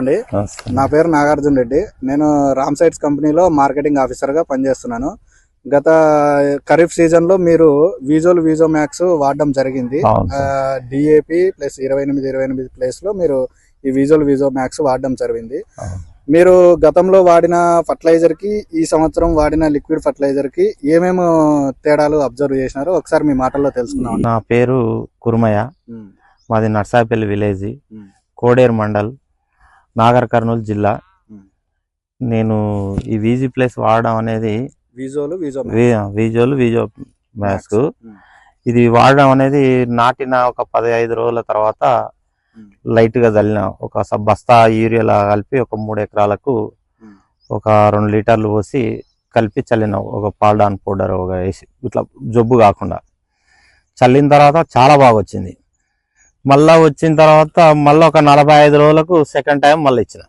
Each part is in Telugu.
అండి. నా పేరు నాగార్జున రెడ్డి. నేను రామ్ సైట్స్ కంపెనీలో మార్కెటింగ్ ఆఫీసర్గా పనిచేస్తున్నాను. గత ఖరీఫ్ సీజన్లో మీరు విజువల్ విజో మ్యాక్స్ వాడడం జరిగింది. డిఏపి ప్లస్ ఇరవై ఎనిమిది ఇరవై ఎనిమిది ప్లేస్లో మీరు ఈ విజువల్ విజో మ్యాక్స్ వాడడం జరిగింది. మీరు గతంలో వాడిన ఫర్టిలైజర్కి ఈ సంవత్సరం వాడిన లిక్విడ్ ఫర్టిలైజర్కి ఏమేమి తేడాలు అబ్జర్వ్ చేసినారో ఒకసారి మీ మాటల్లో తెలుసుకుందాం నా పేరు కుర్మయ్య. మాది నర్సాపల్లి విలేజ్. కోడేరు మండల్. నాగర్ కర్నూలు జిల్లా. నేను ఈ వీజీ ప్లేస్ వాడడం అనేది విజువల్ విజో మ్యాస్క్. ఇది వాడడం అనేది నాటిన ఒక పదిహేను రోజుల తర్వాత. లైట్గా చల్లిన ఒక బస్తా యూరియాలా కలిపి ఒక మూడు ఎకరాలకు. ఒక రెండు లీటర్లు పోసి కలిపి చల్లిన ఒక పాల్డాన్ పౌడర్ ఒక వేసి ఇట్లా జబ్బు కాకుండా చల్లిన తర్వాత చాలా బాగా వచ్చింది మళ్ళా వచ్చిన తర్వాత మళ్ళీ ఒక నలభై ఐదు రోజులకు సెకండ్ టైం మళ్ళీ ఇచ్చిన.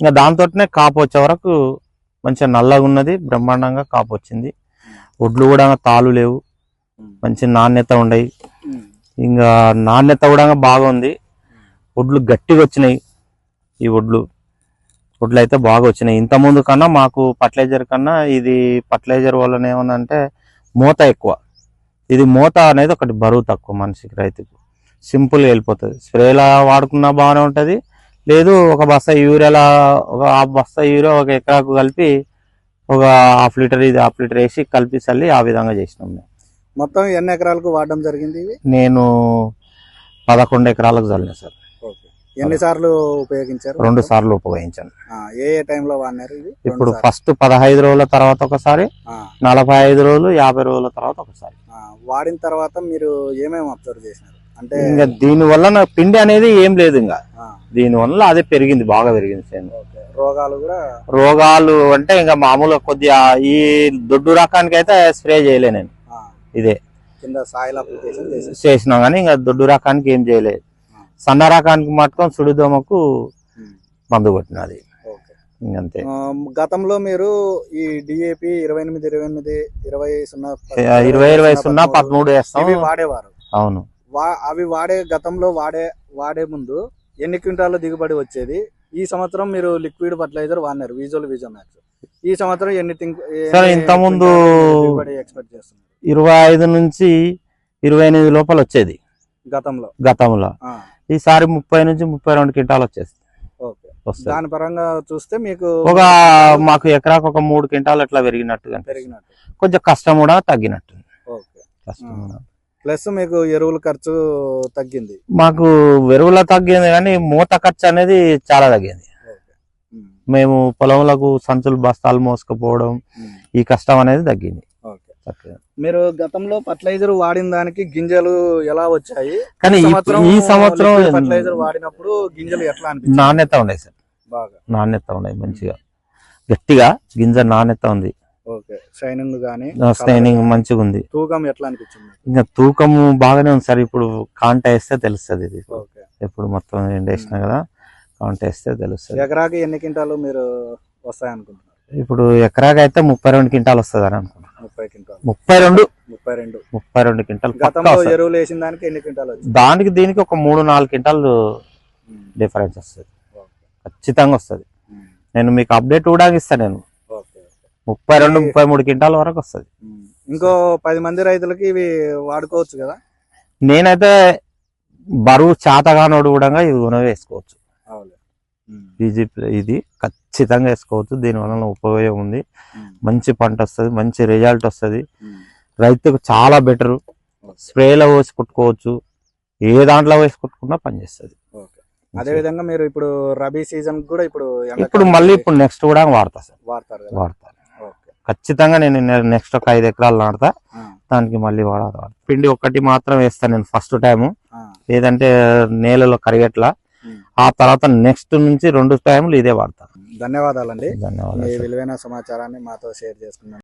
ఇంకా దాంతోనే కాపు వచ్చే వరకు మంచిగా నల్లగా ఉన్నది బ్రహ్మాండంగా కాపు వచ్చింది. ఒడ్లు కూడా తాలు లేవు. మంచి నాణ్యత ఉండయి. ఇంకా నాణ్యత కూడా బాగుంది. ఒడ్లు గట్టిగా వచ్చినాయి ఈ ఒడ్లు. ఒడ్లు అయితే బాగా వచ్చినాయి. ఇంతకుముందు కన్నా మాకు ఫర్టిలైజర్ కన్నా ఇది ఫర్టిలైజర్ వలన అంటే మూత ఎక్కువ. ఇది మూత అనేది ఒకటి బరువు తక్కువ మనిషికి రైతుకు. సింపుల్గా వెళ్ళిపోతుంది. స్ప్రేలా వాడుకున్నా బాగానే ఉంటుంది. లేదు ఒక బస్తా యూరియాలా ఒక హాఫ్ బస్తా యూరియా ఒక ఎకరాకు కలిపి ఒక హాఫ్ లీటర్ ఇది హాఫ్ లీటర్ వేసి కలిపి చల్లి ఆ విధంగా చేసినాం మేము. మొత్తం ఎన్ని ఎకరాలకు వాడడం జరిగింది నేను పదకొండు ఎకరాలకు చల్లిన సార్. ఓకే. ఎన్ని సార్లు ఉపయోగించారు? రెండు సార్లు ఉపయోగించాను. ఏ ఏ టైంలో వాడినారు ఇప్పుడు. ఫస్ట్ పదహైదు రోజుల తర్వాత ఒకసారి నలభై ఐదు రోజులు యాభై రోజుల తర్వాత ఒకసారి. వాడిన తర్వాత మీరు ఏమేమి అబ్జర్వ్ చేసినారు? అంటే ఇంకా దీని వల్ల నా పిండి అనేది ఏం లేదు ఇంకా. దీని వల్ల అదే పెరిగింది బాగా పెరిగింది ఓకే. రోగాలు కూడా రోగాలు అంటే ఇంకా మామూలుగా కొద్దిగా ఈ దొడ్డు రకానికి అయితే స్ప్రే చేయలే నేను. ఇదే. చేసినా కానీ ఇంకా దొడ్డు రకానికి ఏం చేయలేదు. సన్న రకానికి మట్టుకొని సుడిదోమకు మందు కొట్టినది. ఆ, గతంలో మీరు ఈ డిఏపి ఇరవై ఎనిమిది ఇరవై ఎనిమిది ఇరవై సున్నా ఇరవై ఇరవై సున్నా పదమూడు వేస్తాం. వాడేవారు. అవును. వా అవి వాడే గతంలో వాడే వాడే ముందు ఎన్ని క్వింటాల దిగుబడి వచ్చేది? ఈ సంవత్సరం మీరు లిక్విడ్ ఫర్టిలైజర్ వాడినారు విజువల్ విజో మ్యాక్స్ ఈ సంవత్సరం ఎన్ని క్వింటాలు దిగుబడి ఎక్స్పెక్ట్ చేస్తున్నారు? ఇరవై ఐదు నుంచి ఇరవై ఎనిమిది లోపల వచ్చేది. గతంలో? గతంలో. ఈసారి ముప్పై నుంచి ముప్పై రెండు క్వింటాలు వస్తుంది. దాని పరంగా చూస్తే మీకు ఒక మాకు ఎకరాకు ఒక మూడు క్వింటాలు ఎట్లా పెరిగినట్టుగా అనిపిస్తుంది. పెరిగినట్టు. కొంచెం కష్టం కూడా తగ్గినట్టు ఓకే. కష్టం. కూడా. ప్లస్ మీకు ఎరువుల ఖర్చు తగ్గింది. మాకు వెరువుల తగ్గింది కానీ మూత ఖర్చు అనేది చాలా తగ్గింది. మేము. పొలంలకు సంచులు బస్తాలు మోసుకుపోవడం ఈ కష్టం అనేది తగ్గింది. మీరు గతంలో ఫర్టిలైజర్ వాడిన దానికి గింజలు ఎలా వచ్చాయి? కానీ ఈ- ఈ సంవత్సరం ఫర్టిలైజర్ వాడినప్పుడు గింజలు ఎట్లా నాణ్యత ఉన్నాయి సార్. బాగా. నాణ్యత ఉన్నాయి మంచిగా. గట్టిగా గింజ నాణ్యత ఉంది. ఓకే. షైనింగ్ గానీ స్టైనింగ్ మంచిగా ఉంది తూకం ఎట్లా అనిపించింది? ఇంకా తూకము బాగానే ఉంది సార్. ఇప్పుడు కాంట వేస్తే తెలుస్తుంది ఇది. ఓకే. ఎప్పుడు మొత్తం ఎండేసిన కదా కాంట వేస్తే తెలుస్తుంది. ఎకరాకి ఎన్ని క్వింటాలు మీరు వస్తాయనుకుంటున్నారు? ఇప్పుడు ఎకరాకి అయితే ముప్పై రెండు క్వింటాలు వస్తుంది అని అనుకుంటున్నాను ముప్పై క్వింటాలు. ముప్పై రెండు. ముప్పై రెండు. ముప్పై రెండు క్వింటాలు గతంలో. ఎరువులు వేసిన దానికి ఎన్ని క్వింటాలు దానికి దీనికి ఒక మూడు నాలుగు క్వింటాలు డిఫరెన్స్ వస్తుంది. ఖచ్చితంగా వస్తుంది. నేను మీకు అప్డేట్ కూడా ఇస్తాను నేను. ముప్పై రెండు ముప్పై మూడు క్వింటాల వరకు వస్తుంది. ఇంకో పది మంది రైతులకి ఇవి వాడుకోవచ్చు కదా? నేనైతే బరువు చాతగానోడు కూడా ఇవి కూడా వేసుకోవచ్చు. ఈజీ ఇది ఖచ్చితంగా వేసుకోవచ్చు. దీని వలన ఉపయోగం ఉంది. మంచి పంట వస్తుంది మంచి రిజల్ట్ వస్తుంది. రైతుకు చాలా బెటర్. స్ప్రేలో వేసి కుట్టుకోవచ్చు. ఏ దాంట్లో వేసి కుట్టుకున్నా పనిచేస్తుంది ఓకే. అదే విధంగా మీరు ఇప్పుడు రబీ సీజన్ కూడా ఇప్పుడు ఇప్పుడు మళ్ళీ ఇప్పుడు నెక్స్ట్ కూడా వాడతా సార్. వాడతారు ఓకే ఖచ్చితంగా నేను నెక్స్ట్ ఒక ఐదు ఎకరాలు నాటుతా. ఆ, దానికి మళ్ళీ వాడాలి పిండి ఒకటి మాత్రం వేస్తాను నేను ఫస్ట్ టైము. లేదంటే నేలలో కరిగట్లా. ఆ తర్వాత నెక్స్ట్ నుంచి రెండు టైంలు ఇదే వాడతాను ధన్యవాదాలండి. ధన్యవాదాలు. విలువైన సమాచారాన్ని మాతో షేర్ చేసుకున్నాను